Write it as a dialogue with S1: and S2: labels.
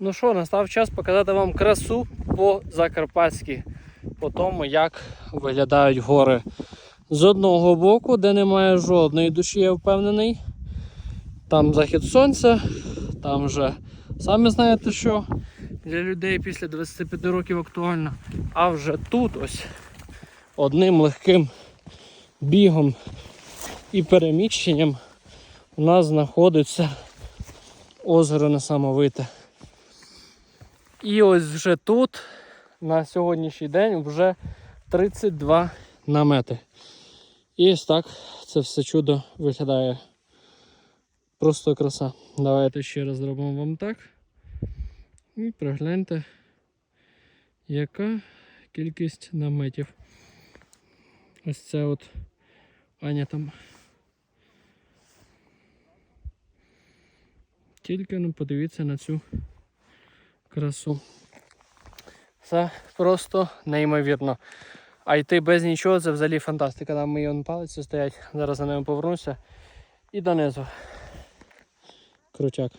S1: Ну що, настав час показати вам красу по Закарпатськи, по тому, як виглядають гори. З одного боку, де немає жодної душі, я впевнений. Там захід сонця, там вже самі знаєте що для людей після 25 років актуально. А вже тут ось одним легким бігом і переміщенням у нас знаходиться озеро несамовите. І ось вже тут на сьогоднішній день вже 32 намети. І ось так це все чудо виглядає. Просто краса. Давайте ще раз зробимо вам так. І пригляньте, яка кількість наметів. Ось це от Аня там. Тільки ну подивіться на цю красу. Це просто неймовірно. А йти без нічого це взагалі фантастика. Там мої он палиці стоять. Зараз за ними повернуся. І донизу. Крутяк.